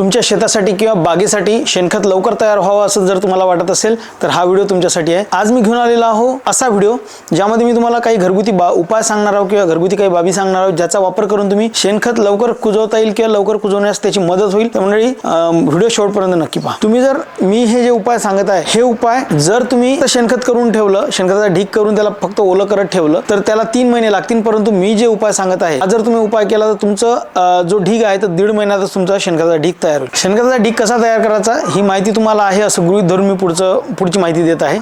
तुमच्या शेतासाठी किंवा बागेसाठी शेणखत लवकर तयार व्हावं असं जर तुम्हाला वाटत असेल तर हा व्हिडिओ तुमच्यासाठी आहे. आज मी घेऊन आलेला आहो असा व्हिडिओ ज्यामध्ये मी तुम्हाला काही घरगुती बा उपाय सांगणार आहोत किंवा घरगुती काही बाबी सांगणार आहोत ज्याचा वापर करून तुम्ही शेणखत लवकर कुजवता येईल किंवा लवकर कुजवण्यास त्याची मदत होईल. त्यामुळे व्हिडिओ शेवटपर्यंत नक्की पहा. तुम्ही जर मी हे जे उपाय सांगत आहे हे उपाय जर तुम्ही शेणखत करून ठेवलं शेणखताचा ढीक करून त्याला फक्त ओलं करत ठेवलं तर त्याला तीन महिने लागतील परंतु मी जे उपाय सांगत आहे जर तुम्ही उपाय केला तर तुमचं जो ढीग आहे तर दीड महिन्यातच तुमचा शेणखताचा ढीग तयार होईल. शेणखताचा ढीग कसा तयार करायचा ही माहिती तुम्हाला आहे असं गृहित धरून मी पुढचं पुढची माहिती देत आहे.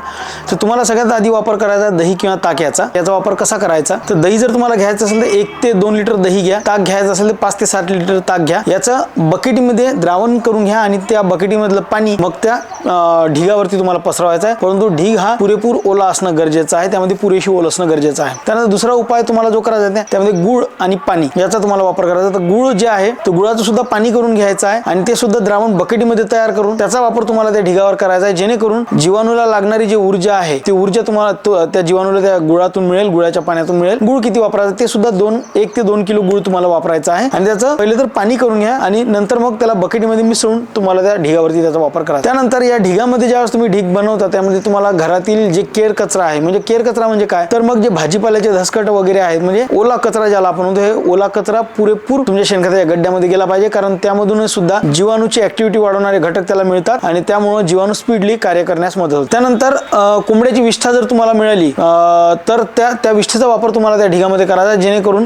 तर तुम्हाला सगळ्यात आधी वापर करायचा दही किंवा ताक याचा. याचा वापर कसा करायचा? तर दही जर तुम्हाला घ्यायचं असेल तर एक ते दोन लिटर दही घ्या. ताक घ्यायचं असेल तर पाच ते सात लिटर ताक घ्या. याचं बकेटीमध्ये द्रावण करून घ्या आणि त्या बकेटीमधलं पाणी मग त्या ढिगावरती तुम्हाला पसरवायचा आहे. परंतु ढीग हा पुरेपूर ओला असणं गरजेचं आहे. त्यामध्ये पुरेशी ओल असणं गरजेचं आहे. त्यानंतर दुसरा उपाय तुम्हाला जो करायचा आहे त्यामध्ये गुळ आणि पाणी याचा तुम्हाला वापर करायचा तर गुळ जे आहे तो गुळाचं सुद्धा पाणी करून घ्यायचं आहे आणि आणि ते सुद्धा द्रावण बकेटीमध्ये तयार करून त्याचा वापर तुम्हाला त्या ढिगावर करायचा आहे. जेणेकरून जीवाणूला लागणारी जी ऊर्जा आहे ती ऊर्जा तुम्हाला त्या जीवाणूला त्या गुळातून मिळेल गुळाच्या पाण्यातून मिळेल. गुळ किती वापरायचं ते सुद्धा दोन एक ते दोन किलो गुळ तुम्हाला वापरायचा आहे. आणि त्याचं पहिले तर पाणी करून घ्या आणि नंतर मग त्याला बकेटमध्ये मिसळून तुम्हाला त्या ढिगावरती त्याचा वापर करा. त्यानंतर या ढिगामध्ये ज्यावेळेस तुम्ही ढीग बनवता त्यामध्ये तुम्हाला घरातील जे केर कचरा आहे म्हणजे केर कचरा म्हणजे काय? तर मग जे भाजीपाल्याचे धसकट वगैरे आहेत म्हणजे ओला कचरा ज्याला आपण म्हणतो हे ओला कचरा पुरेपूर तुमच्या शेणखताच्या गड्ड्यामध्ये गेला पाहिजे. कारण त्यामधून सुद्धा जीवाणूची ऍक्टिव्हिटी वाढवणारे घटक त्याला मिळतात आणि त्यामुळे जीवाणू स्पीडली कार्य करण्यास मदत होते. त्यानंतर कोंबड्याची विष्ठा जर तुम्हाला मिळाली तर त्या त्या विष्ठेचा वापर तुम्हाला त्या ढिगामध्ये करायचा जेणेकरून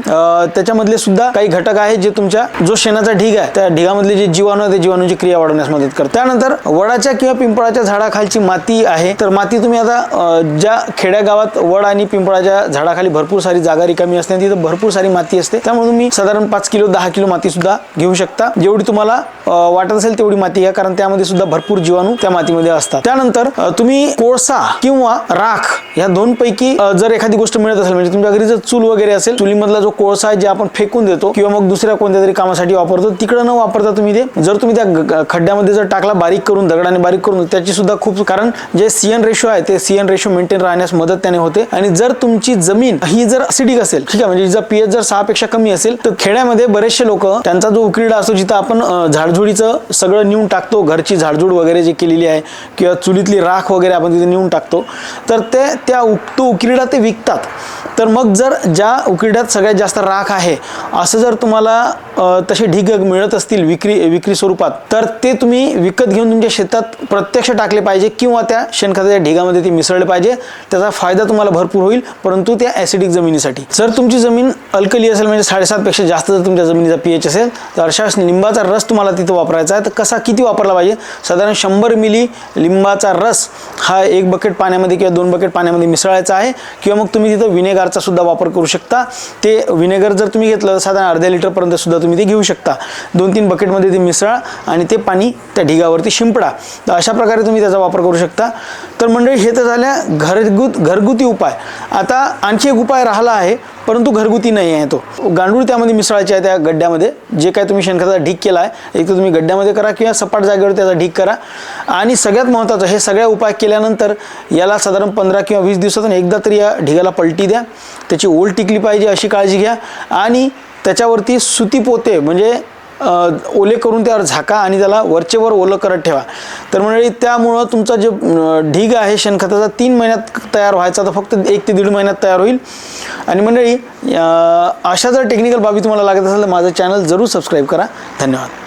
त्याच्यामधले सुद्धा काही घटक आहेत जे तुमच्या जो शेणाचा ढीग आहे त्या ढिगामधले जे जीवाणू आहे ते जीवाणूची क्रिया वाढवण्यास मदत करतात त्यानंतर वडाच्या किंवा पिंपळाच्या झाडाखालची माती आहे तर माती तुम्ही आता ज्या खेड्यागावात वड आणि पिंपळाच्या झाडाखाली भरपूर सारी जागा रिकामी असते आणि तिथं भरपूर सारी माती असते त्यामुळे तुम्ही साधारण पाच किलो दहा किलो माती सुद्धा घेऊ शकता. जेवढी तुम्हाला वाटत असेल तेवढी माती घ्या कारण त्यामध्ये सुद्धा भरपूर जीवाणू त्या मातीमध्ये असतात. त्यानंतर तुम्ही कोळसा किंवा राख या दोन पैकी जर एखादी गोष्ट मिळत असेल म्हणजे तुमच्या घरी जर चूल वगैरे असेल चुलीमधला जो कोळसा आहे जे आपण फेकून देतो किंवा मग दुसऱ्या कोणत्या तरी कामासाठी वापरतो तिकडं न वापरता तुम्ही ते जर तुम्ही त्या खड्ड्यामध्ये जर टाकला बारीक करून दगडाने बारीक करून त्याची सुद्धा खूप कारण जे सीएन रेशो आहे ते सीएन रेशो मेंटेन राहण्यास मदत त्याने होते. आणि जर तुमची जमीन ही जर असिडिक असेल ठीक आहे म्हणजे जर पीएच जर सहा पेक्षा कमी असेल तर खेड्यामध्ये बरेचसे लोक त्यांचा जो उकिरडा असतो जिथं आपण झाड झाडझुडीचं सगळं नेऊन टाकतो. घरची झाडझूड वगैरे जे केलेली आहे किंवा चुलीतली राख वगैरे आपण तिथे नेऊन टाकतो. तर ते त्या उक- तो उकिरडा ते विकतात. तर मग जर ज्या उकिरड्यात सगळ्यात जास्त राख आहे असं जर तुम्हाला तसे ढिग मिळत असतील विक्री विक्री स्वरूपात तर ते तुम्ही विकत घेऊन तुमच्या शेतात प्रत्यक्ष टाकले पाहिजे किंवा त्या शेणखताच्या ढिगामध्ये ते मिसळले पाहिजे. त्याचा फायदा तुम्हाला भरपूर होईल परंतु त्या ॲसिडिक जमिनीसाठी. जर तुमची जमीन अल्कली असेल म्हणजे साडेसातपेक्षा जास्त जर तुमच्या जमिनीचा पी एच असेल तर अशा लिंबाचा रस तुम्हाला तिथं वापरायचा आहे. तर कसा किती वापरला पाहिजे? साधारण शंभर मिली लिंबाचा रस हा एक बकेट पाण्यामध्ये किंवा दोन बकेट पाण्यामध्ये मिसळायचा आहे. किंवा मग तुम्ही तिथं विनेगरचा सुद्धा वापर करू शकता. ते विनेगर जर तुम्ही घेतलं तर साधारण अर्ध्या लिटरपर्यंत सुद्धा तुम्ही ते घेऊ शकता. दोन तीन बकेटमध्ये ते मिसळा आणि ते पाणी त्या ढिगावरती शिंपडा. तर अशा प्रकारे तुम्ही त्याचा वापर करू शकता. तर मंडळी हे तर झाल्या घरगुत घरगुती उपाय. आता आणखी एक उपाय राहिला आहे परंतु घरगुती नाही आहे तो. गांडूळ त्यामध्ये मिसळायचे आहे त्या गड्ड्यामध्ये. जे काय तुम्ही शेणखताचा ढीक केला आहे एक तर तुम्ही गड्ड्यामध्ये करा किंवा सपाट जागेवर त्याचा ढीक करा. आणि सगळ्यात महत्त्वाचं हे सगळ्या उपाय केल्यानंतर याला साधारण पंधरा किंवा वीस दिवसातून एकदा तरी या ढिगाला पलटी द्या. त्याची ओल टिकली पाहिजे अशी काळजी घ्या. आणि त्याच्यावरती सुती पोते म्हणजे ओले करून त्यावर झाका आणि त्याला वरचेवर ओलं करत ठेवा. तर मंडळी त्यामुळं तुमचा जे ढीग आहे शेणखताचा तीन महिन्यात तयार व्हायचा. तर फक्त एक ते दीड महिन्यात तयार होईल. आणि मंडळी अशा जर टेक्निकल बाबी तुम्हाला लागत असेल तर माझं चॅनल जरूर सबस्क्राईब करा. धन्यवाद.